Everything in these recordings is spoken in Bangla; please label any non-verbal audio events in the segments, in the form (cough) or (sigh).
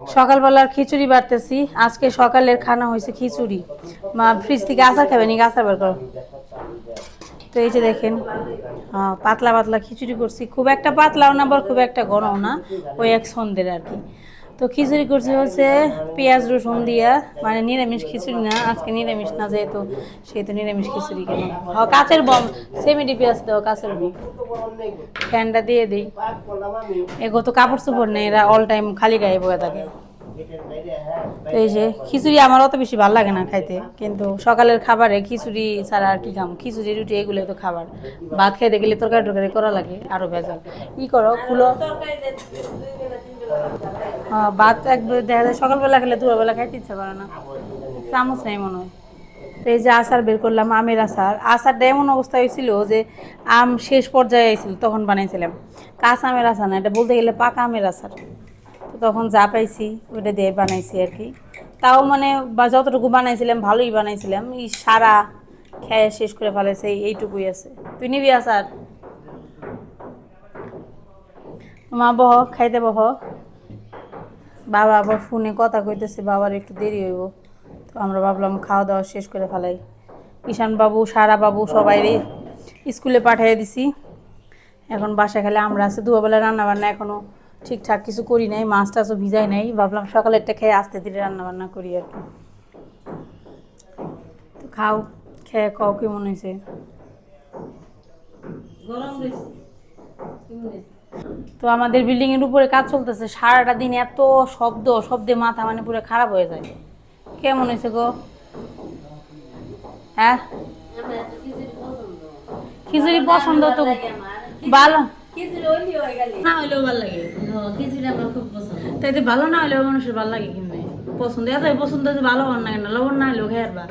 সকালবেলার খিচুড়ি বাড়তেছি। আজকে সকালের খানা হয়েছে খিচুড়ি। মা ফ্রিজ থেকে আচার খাবে নাকি আচার বের করো? তো এই যে দেখেন পাতলা পাতলা খিচুড়ি করছি। খুব একটা পাতলাও না, আবার খুব একটা গরম না। ওই এক সন্ধ্যের আর কি। তো খিচুড়ি করছি হচ্ছে পেঁয়াজ, রসুন দিয়া। মানে নিরামিষ খিচুড়ি না, আজকে নিরামিষ না যেহেতু, সেহেতু নিরামিষ খিচুড়ি কেন? হ, কাঁচের বম, সেমিটি পেঁয়াজ দেওয়া কাঁচের বম। ফ্যানটা দিয়ে দিই। এগো তো কাপড় চোপড় নেই, এরা অল টাইম খালি গায়ে বয়ে থাকে। তো এই যে, খিচুড়ি আমার অত বেশি ভালো লাগে না খাইতে, কিন্তু সকালের খাবারে খিচুড়ি ছাড়া আর কি খাম? খিচুড়ি, রুটি এগুলো তো খাবার। ভাত খাইতে গেলে তরকারি টরকারি করা লাগে, আরও ভেজাল। ই করো, খুলো। হ্যাঁ ভাত একবার দেখা যায় সকালবেলা খেলে দুপুরবেলা খাইতে ইচ্ছা করে না। চামচ নেই মনে হয়। তো এই যে আচার বের করলাম, আমের আচার। আচারটা এমন অবস্থা হয়েছিল যে আম শেষ পর্যায়ে এসেছিল তখন বানাইছিলাম। কাঁচা আমের আচার না, এটা বলতে গেলে পাকা আমের আচার। তখন যা পাইছি, ওইটা দিয়ে বানাইছি আর কি। তাও মানে বা যতটুকু বানাইছিলাম, ভালোই বানাইছিলাম। এই সারা খেয়ে শেষ করে ফেলেছে, এইটুকুই আছে। তুই নিবি আচার? মা বহ, খাইতে বহ। বাবা আবার ফোনে কথা কইতেছে, বাবার একটু দেরি হইব। তো আমরা ভাবলাম খাওয়া দাওয়া শেষ করে ফেলাই। ঈশান বাবু, সারা বাবু সবাই স্কুলে পাঠিয়ে দিছি। এখন বাসা খেলে আমরা আছে। দুবেলা রান্না বান্না এখনও ঠিকঠাক কিছু করি নাই মাছ টাছও ভিজাই নাই ভাবলাম সকালেরটা খেয়ে আস্তে ধীরে রান্না বান্না করি আর কি। তো খাও খেয়ে খাও কি মনে হয়েছে তো আমাদের বিল্ডিং এর উপরে কাজ চলতেছে সারাটা দিন এত শব্দ শব্দে মাথা মানে পুরো খারাপ হয়ে যায়। কেমন হয়েছে গো? হ্যাঁ? খিচুড়ি পছন্দ। তো ভালো। না হইলেও ভালো লাগে। তাই তো ভালো না হইলেও মানুষের ভালো লাগে কিন্তু পছন্দ এত পছন্দ ভালো হন না কেন লবণ না হইলেও খেয়ার বা।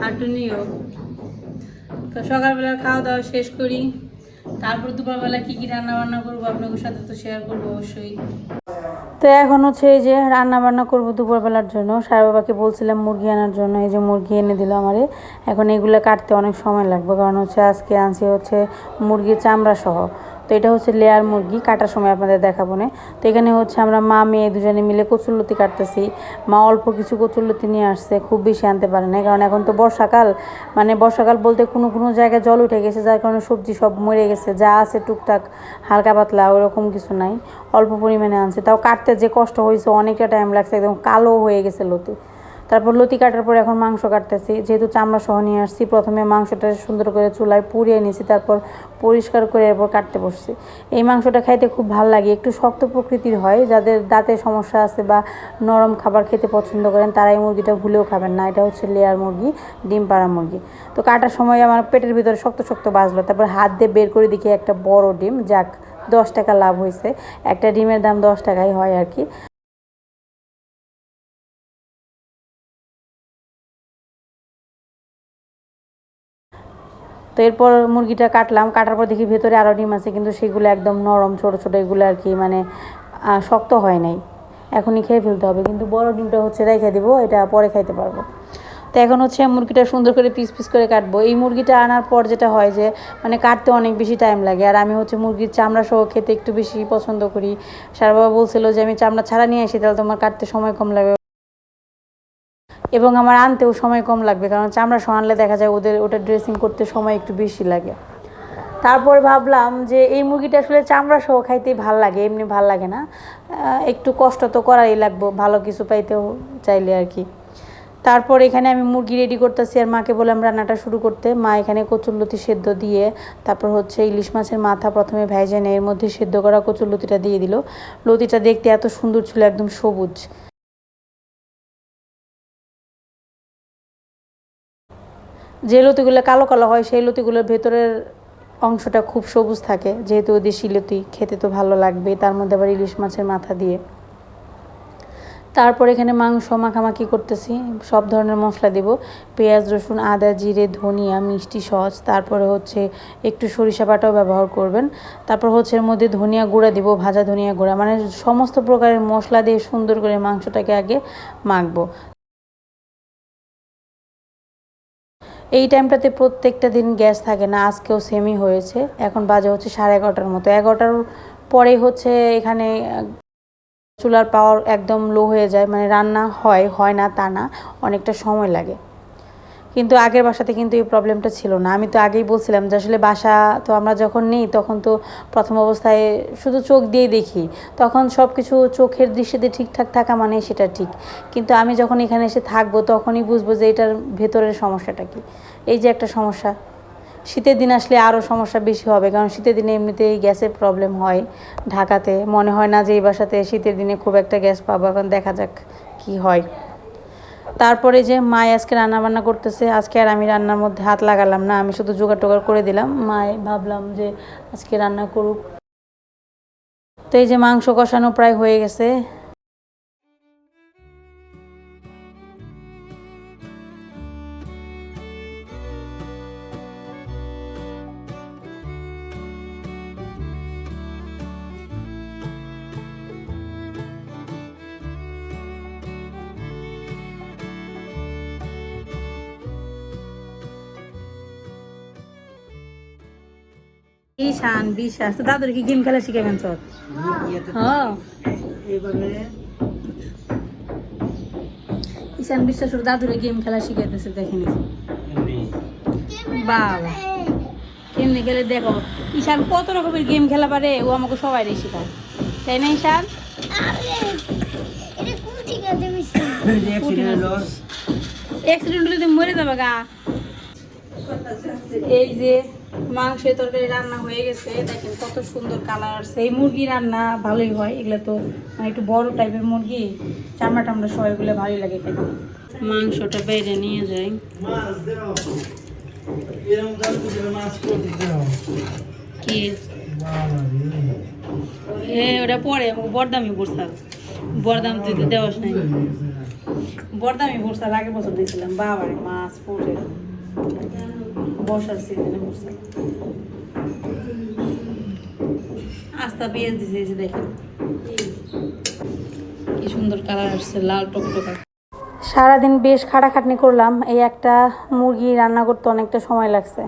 হাঁটু নিও। তো সকালবেলা খাওয়া দাওয়া শেষ করি। তারপর দুপুরবেলা কি কি রান্না বান্না করব আপনাদের সাথে তো শেয়ার করব অবশ্যই। তো এখন হচ্ছে এই যে রান্না বান্না করব দুপুরবেলার জন্য। সারা বাবাকে বলছিলাম মুরগি আনার জন্য, এই যে মুরগি এনে দিল আমারে। এখন এগুলো কাটতে অনেক সময় লাগবে, কারণ হচ্ছে আজকে আনছি হচ্ছে মুরগির চামড়া সহ তো এটা হচ্ছে লেয়ার মুরগি, কাটার সময় আপনাদের দেখাবো না। তো এখানে হচ্ছে আমরা মা, মেয়ে দুজনে মিলে কচুরলতি কাটতেছি। মা অল্প কিছু কচুরলতি নিয়ে আসছে, খুব বেশি আনতে পারে না কারণ এখন তো বর্ষাকাল। মানে বর্ষাকাল বলতে কোনো কোনো জায়গায় জল উঠে গেছে, যার কারণে সবজি সব মরে গেছে, যা আছে টুকটাক, হালকা পাতলা, ওরকম কিছু নাই। অল্প পরিমাণে আনছে, তাও কাটতে যে কষ্ট হয়েছে, অনেকটা টাইম লাগছে, একদম কালো হয়ে গেছে লতি। তারপর লতি কাটার পর এখন মাংস কাটতেছি। যেহেতু চামড়া সহ নিয়ে আসছি, প্রথমে মাংসটা সুন্দর করে চুলায় পুড়িয়ে নিয়েছি তারপর পরিষ্কার করে এরপর কাটতে বসছি। এই মাংসটা খাইতে খুব ভালো লাগে, একটু শক্ত প্রকৃতির হয়। যাদের দাঁতের সমস্যা আছে বা নরম খাবার খেতে পছন্দ করেন, তারা এই মুরগিটা ভুলেও খাবেন না। এটা হচ্ছে লেয়ার মুরগি, ডিম পাড়া মুরগি। তো কাটার সময় আমার পেটের ভিতরে শক্ত শক্ত বাজলো। তারপর হাত দিয়ে বের করে দেখি একটা বড় ডিম, যাক, দশ টাকা লাভ হয়েছে একটা ডিমের দাম দশ টাকাই হয় আর কি। তো এরপর মুরগিটা কাটলাম, কাটার পর দেখি ভেতরে আরও ডিম আছে, কিন্তু সেগুলো একদম নরম, ছোট ছোট, এগুলো আর কি মানে শক্ত হয় নাই। এখনই খেয়ে ফেলতে হবে, কিন্তু বড় ডিমটা হচ্ছে রেখে দিব, এটা পরে খাইতে পারব। তো এখন হচ্ছে মুরগিটা সুন্দর করে পিস পিস করে কাটবো। এই মুরগিটা আনার পর যেটা হয় যে মানে কাটতে অনেক বেশি টাইম লাগে, আর আমি হচ্ছে মুরগির চামড়া সহ খেতে একটু বেশি পছন্দ করি। সার বাবা বলছিল যে, আমি চামড়া ছাড়া নিয়ে আসি, তাহলে তোমার কাটতে সময় কম লাগবে এবং আমার আনতেও সময় কম লাগবে, কারণ চামড়া সহ আনলে দেখা যায় ওদের, ওটা ড্রেসিং করতে সময় একটু বেশি লাগে। তারপর ভাবলাম যে এই মুরগিটা আসলে চামড়া সহ খাইতেই ভালো লাগে, এমনি ভালো লাগে না। একটু কষ্ট তো করাই লাগবো, ভালো কিছু পাইতেও চাইলে আর কি। তারপর এখানে আমি মুরগি রেডি করতেছি আর মাকে বললাম রান্নাটা শুরু করতে। মা এখানে কচুরলতি সেদ্ধ দিয়ে, তারপর হচ্ছে ইলিশ মাছের মাথা প্রথমে ভেজে নেয় এর মধ্যে সেদ্ধ করা কচুরলতিটা দিয়ে দিল। লতিটা দেখতে এত সুন্দর ছিল, একদম সবুজ। যে লতিগুলো কালো কালো হয়, সেই লতিগুলোর ভেতরের অংশটা খুব সবুজ থাকে। যেহেতু দেশি লতি, খেতে তো ভালো লাগবে। তার মধ্যে আবার ইলিশ মাছের মাথা দিয়ে। তারপর এখানে মাংস মাখামাখি করতেছি। সব ধরনের মশলা দেব। পেঁয়াজ, রসুন, আদা, জিরে, ধনিয়া, মিষ্টি, সস। তারপরে হচ্ছে একটু সরিষা বাটাও ব্যবহার করবেন। তারপর হচ্ছে এর মধ্যে ধনিয়া গুঁড়া দিব, ভাজা ধনিয়া গুঁড়া। মানে সমস্ত প্রকারের মশলা দিয়ে সুন্দর করে মাংসটাকে আগে মাখবো। এই টাইমটাতে প্রত্যেকটা দিন গ্যাস থাকে না, আজকেও সেমই হয়েছে। এখন বাজে হচ্ছে সাড়ে এগারোটার মতো। এগারোটার পরে হচ্ছে এখানে চুলার পাওয়ার একদম লো হয়ে যায়। মানে রান্না হয় হয় না তা না, অনেকটা সময় লাগে। কিন্তু আগের বাসাতে কিন্তু এই প্রবলেমটা ছিল না। আমি তো আগেই বলছিলাম যে আসলে বাসা তো আমরা যখন নেই, তখন তো প্রথম অবস্থায় শুধু চোখ দিয়েই দেখি। তখন সব কিছু চোখের দৃষ্টিতে ঠিকঠাক থাকা মানে সেটা ঠিক। কিন্তু আমি যখন এখানে এসে থাকব, তখনই বুঝব যে এটার ভেতরের সমস্যাটা কি। এই যে একটা সমস্যা। শীতের দিন আসলে আরও সমস্যা বেশি হবে, কারণ শীতের দিনে এমনিতেই গ্যাসের প্রবলেম হয় ঢাকাতে। মনে হয় না যে এই বাসাতে শীতের দিনে খুব একটা গ্যাস পাবো, এখন দেখা যাক কি হয়। তারপরে যে মা আজকে রান্না বান্না করতেছে, আজকে আর আমি রান্নার মধ্যে হাত লাগালাম না, আমি শুধু জোগাড় টোগাড় করে দিলাম। মায় ভাবলাম যে আজকে রান্না করুক। তো এই যে মাংস কষানো প্রায় হয়ে গেছে। ঈশান বিশ্বাস দাদুর কি গেম খেলা শিখাবেন তোর হ্যাঁ। ঈশান বিশ্বাস ওর দাদুরে গেম খেলা শিখাইতেছে দেখেনি বাবা। কেমনি খেলে দেখো। ঈশান কত রকমের গেম খেলা পারে ও আমাকে সবাই শেখায়। তাই না ঈশান অ্যাক্সিডেন্ট (laughs) হলে তুমি মরে যাবে গা। এই যে মাংসের তরকারি রান্না হয়ে গেছে, দেখেন কত সুন্দর কালার আসছে এই মুরগি রান্না ভালোই হয়, এগুলো তো মানে একটু বড় টাইপের মুরগি, চামড়া টামড়া সব এগুলো ভালোই লাগে খেতে। মাংসটা বাইরে নিয়ে যাই। কি? এ, ওটা পরে বরদামি বর্ষাল বরদাম তুই তো দেওয়াস নাই। বরদামি বর্ষাল আগের বছর দিয়েছিলাম। বাবারে, মাছ পড়ে। বর্ষার সিজনে বর্ষাল আস্তা পেঁয়াজ দিছে দেখেন। কি সুন্দর কালার আসছে, লাল টকটকা। সারাদিন বেশ খাটাখাটনি করলাম, এই একটা মুরগি রান্না করতে অনেকটা সময় লাগছে।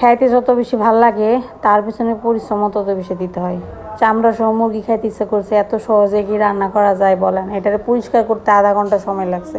খাইতে যত বেশি ভালো লাগে, তার পিছনে পরিশ্রমও তত বেশি দিতে হয়। চামড়া সহ মুরগি খাইতে ইচ্ছা করছে, এত সহজে কি রান্না করা যায় বলেন? এটারে পরিষ্কার করতে আধা ঘণ্টা সময় লাগছে।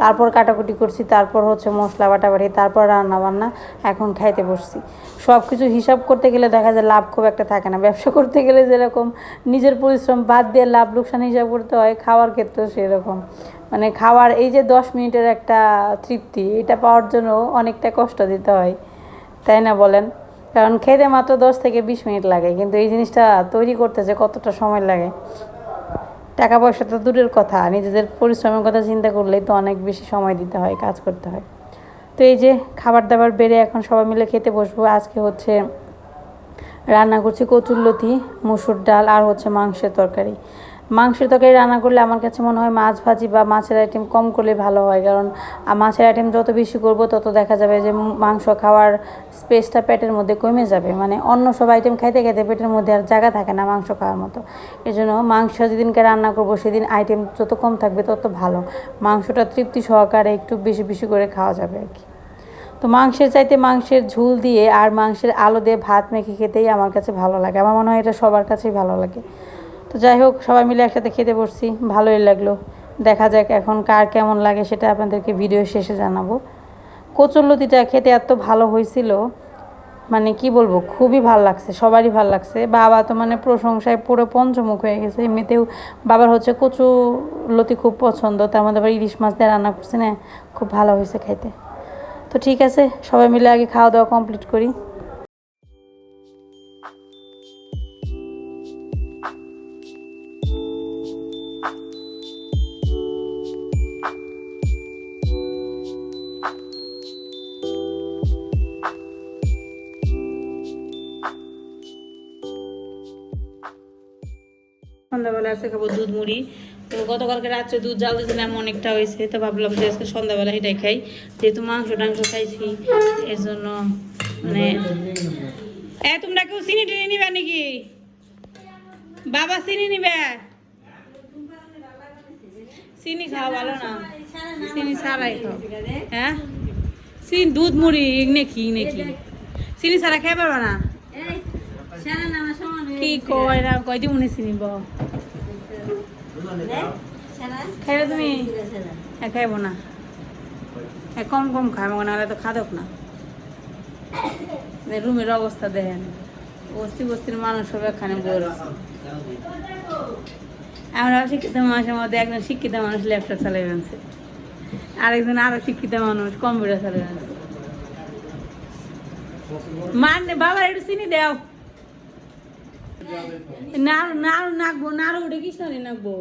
তারপর কাটাকুটি করছি, তারপর হচ্ছে মশলা বাটাবাটি, তারপর রান্না বান্না এখন খাইতে বসছি। সব কিছু হিসাব করতে গেলে দেখা যায় লাভ খুব একটা থাকে না। ব্যবসা করতে গেলে যেরকম নিজের পরিশ্রম বাদ দিয়ে লাভ লোকসান হিসাব করতে হয়, খাওয়ার ক্ষেত্রেও সেরকম। মানে খাওয়ার এই যে দশ মিনিটের একটা তৃপ্তি, এটা পাওয়ার জন্য অনেকটা কষ্ট দিতে হয়। তাই না বলেন? কারণ খেতে মাত্র দশ থেকে বিশ মিনিট লাগে, কিন্তু এই জিনিসটা তৈরি করতে যে কতটা সময় লাগে। টাকা পয়সা তো দূরের কথা, নিজেদের পরিশ্রমের কথা চিন্তা করলেই তো অনেক বেশি সময় দিতে হয়, কাজ করতে হয়। তো এই যে খাবার দাবার বেড়ে এখন সবাই মিলে খেতে বসবো, আজকে হচ্ছে রান্না করছি কচুরলতি, মুসুর ডাল আর হচ্ছে মাংসের তরকারি। মাংসের তরকারি রান্না করলে আমার কাছে মনে হয় মাছ ভাজি বা মাছের আইটেম কম করলে ভালো হয়। কারণ মাছের আইটেম যত বেশি করব, তত দেখা যাবে যে মাংস খাওয়ার স্পেসটা পেটের মধ্যে কমে যাবে। মানে অন্য সব আইটেম খাইতে খাইতে পেটের মধ্যে আর জায়গা থাকে না মাংস খাওয়ার মতো। এই জন্য মাংস যেদিনকে রান্না করব, সেদিন আইটেম যত কম থাকবে, তত ভালো। মাংসটা তৃপ্তি সহকারে একটু বেশি বেশি করে খাওয়া যাবে আর কি। তো মাংসের চাইতে মাংসের ঝুল দিয়ে আর মাংসের আলু দিয়ে ভাত মেখে খেতেই আমার কাছে ভালো লাগে। আমার মনে হয় এটা সবার কাছেই ভালো লাগে। তো যাই হোক, সবাই মিলে একসাথে খেতে বসছি, ভালোই লাগল। দেখা যাক এখন কার কেমন লাগে সেটা আপনাদেরকে ভিডিও শেষে জানাব। কচুরলতিটা খেতে এত ভালো হয়েছিল মানে কি বলব, খুবই ভালো লাগছে, সবারই ভালো লাগছে। বাবা তো মানে প্রশংসায় পুরো পঞ্চমুখ হয়ে গেছে, এমনিতেও বাবার হচ্ছে কচু লতি খুব পছন্দ, তার মধ্যে আবার ইলিশ মাছ দিয়ে রান্না করছে না খুব ভালো হয়েছে খাইতে। তো ঠিক আছে, সবাই মিলে আগে খাওয়া দাওয়া কমপ্লিট করি। আজকে খাব দুধ মুড়ি। তো গতকালকে রাত্রে দুধ জাল দিয়েছিলাম অনেকটা হয়েছে তো ভাবলাম যে আজকে সন্ধ্যাবেলা এটাই খাই। যেহেতু মাংস টাংস খাইছি এর জন্য মানে এ তোমরা কেউ চিনি টিনি নিবে নাকি? বাবা চিনি নিবে? চিনি খাওয়া ভালো না। চিনি ছাড়াই খাও। হ্যাঁ? চিনি দুধ মুড়ি নাকি নাকি? চিনি ছাড়া খাই পারবা না? কি কয় না কয় দিব মনে চিনি ব নে, সারা? খাইবে তুমি? হ্যাঁ খাইবো না। হ্যাঁ কম কম মনে নাহলে তো খাদক না। রুমের অবস্থা দেখেন। বস্তি বস্তির মানুষ সব এখানে বই আমরা শিক্ষিত মানুষের মধ্যে একজন শিক্ষিত মানুষ ল্যাপটপ চালাই আনছে আরেকজন আরও শিক্ষিত মানুষ কম্পিউটার চালাই আনছে মান বাবা একটু চিনি দেও। নাড়ু নাড়ু নাকবো নাড়ু উঠে কি সরি নাকবো?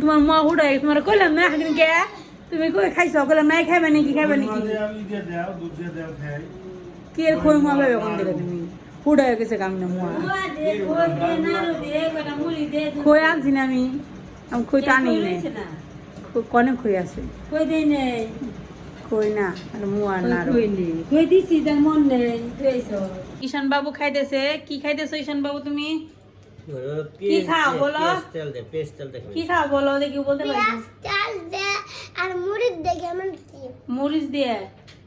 তোমার মা উড়াই তোমার কইলাম না একদিন কে? তুমি কই খাইছো? কইলাম নাই খাইবে নাকি খাইবে নাকি? কি এর কই মা পাবে কোন দিকে তুমি উড়াই গেছে কাম না মুয়া দে। আনছি না আমি? আমি তো আনি নাই কনে কই আছে? কই দেই নেই। কই না আর মুয়া না কই দিছি, তার মন নেই। ঈশান বাবু খাইতেছে কি খাইতেছো ঈশান বাবু তুমি কি খাও বলো? কি খাও বলো দেখি বলতে পারি আর মুড়ি কেমন দিয়ে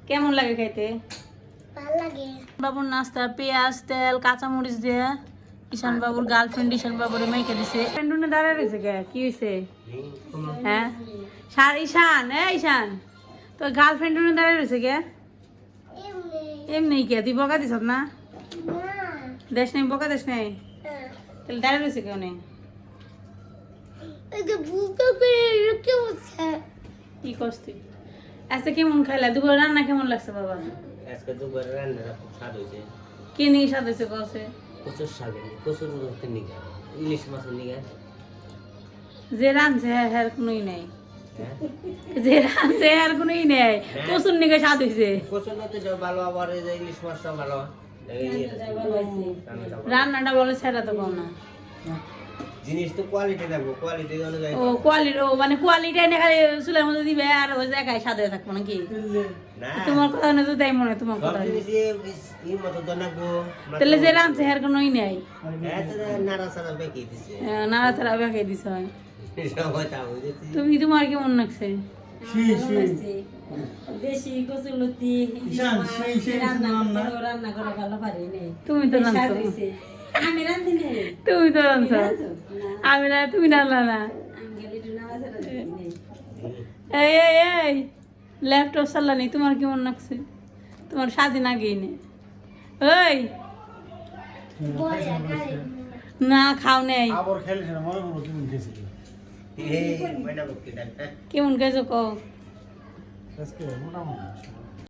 কেমন লাগে খাইতে? ভালো লাগে। বাবুর নাস্তা পেঁয়াজ তেল কাঁচা মরিচ দিয়ে ঈশান বাবুর গার্লফ্রেন্ড ঈশান বাবুর মেয়েকে দিছে ফ্রেন্ডুনে দাঁড়ায় রয়েছে কে? কি হয়েছে হ্যাঁ সার ঈশান হ্যাঁ ঈশান। তোর গার্লফ্রেন্ডুনে দাঁড়ায় রয়েছে কে? এমনি কে তুই বকা দিস না? না। দেশ নেই বকা দেশ নেই? হ্যাঁ। তাহলে দাঁড়ায় রয়েছে কেউ নেই কি করছ তুই? আজকে কেমন খাইলা? দুপুরে রান্না কেমন লাগছে বাবা? আজকে দুপুরে রান্নাটা স্বাদ হয়েছে। কি নিয়ে স্বাদ হয়েছে কছে? প্রচুর স্বাদ হয়েছে প্রচুর রকমের নিগা ইলিশ মাছের নিগা যে রাঁধছে হ্যাঁ হ্যাঁ কোনোই নেই। হ্যাঁ যে রাঁধছে হ্যাঁ নেই। প্রচুর নিকে স্বাদ হয়েছে প্রচুর তো যা ভালো আবার ইলিশ মাছটা ভালো। রান্নাটা বলে সেটা তো কম না। জিনিস তো কোয়ালিটি কোয়ালিটি অনুযায়ী ও কোয়ালিটি ও মানে কোয়ালিটি এনে খালি চুলের মধ্যে দিবে আর ওই জায়গায় সাদা হয়ে থাকব নাকি? তোমার কথা না তো তাই মনে হয় তোমার কথা। জিনিসই মতো তো নাকবো তাহলে যে রাঁধছে হ্যার কোনোই নেই। নাড়া সাড়া বেঁকে দিছে। নাড়া ছাড়া বেঁকে দিছ। হয় তুমি তোমার কেমন লাগছে। বেশি কচুলতি রান্না করা ভালো পারি তুমি তো। আমি রান্ধি তুমি তো? আমি না তুমি রান্না না। এই এই এই ল্যাপটপ চালানি তোমার কেমন লাগছে? তোমার স্বাধীন আগেই নে। ওই না খাও নেই। আবার খেলিস মনে করো তুমি খেয়েছিলি কেমন গেছো কও? মোটামুটি